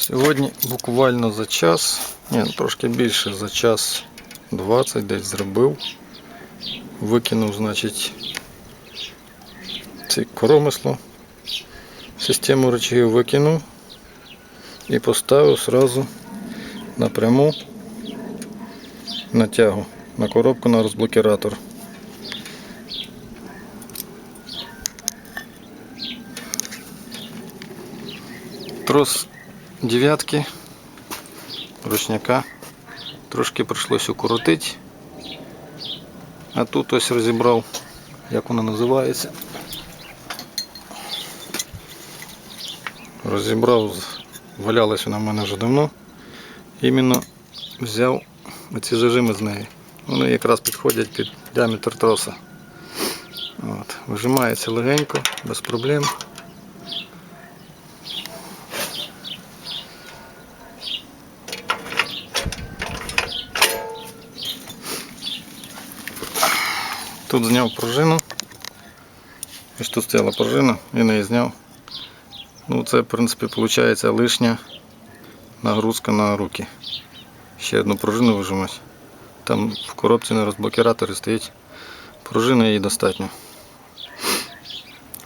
Сьогодні буквально за час, ні, ну, трошки більше за час 20 десь зробив. Викинув, значить, це коромисло. Систему речагів викинув і поставив сразу напряму на тягу, на коробку на розблокіратор. Трос дев'ятки ручняка трошки прийшлось укоротити. А тут ось розібрав, як воно називається. Розібрав, валялась вона в мене вже давно. Іменно взяв оці зажими з неї. Вони якраз підходять під діаметр троса. От. Вижимається легенько, без проблем. Тут зняв пружину. І тут стояла пружина, він її зняв. Ну це в принципі виходить лишня нагрузка на руки. Ще одну пружину вижимати. Там в коробці на розблокіраторі стоїть пружина її достатньо.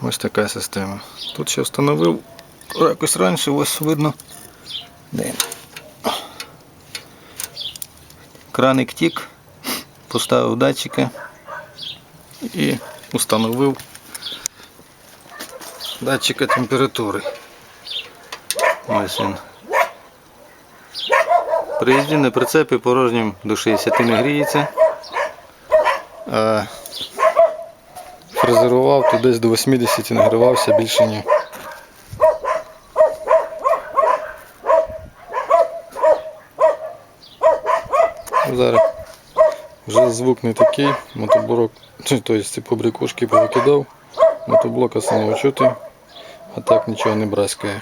Ось така система. Тут ще встановив якось раніше, ось видно. Краник тік, поставив датчики і установив датчика температури. Ось він. При на прицепі порожнім до 60 не гріється. А фрезерував, то десь до 80 нагрівався, більше ні. Зараз вже звук не такий, мотоблок, тобто ці побрякушки повикидав, мотоблока самого чути, а так нічого не браскає.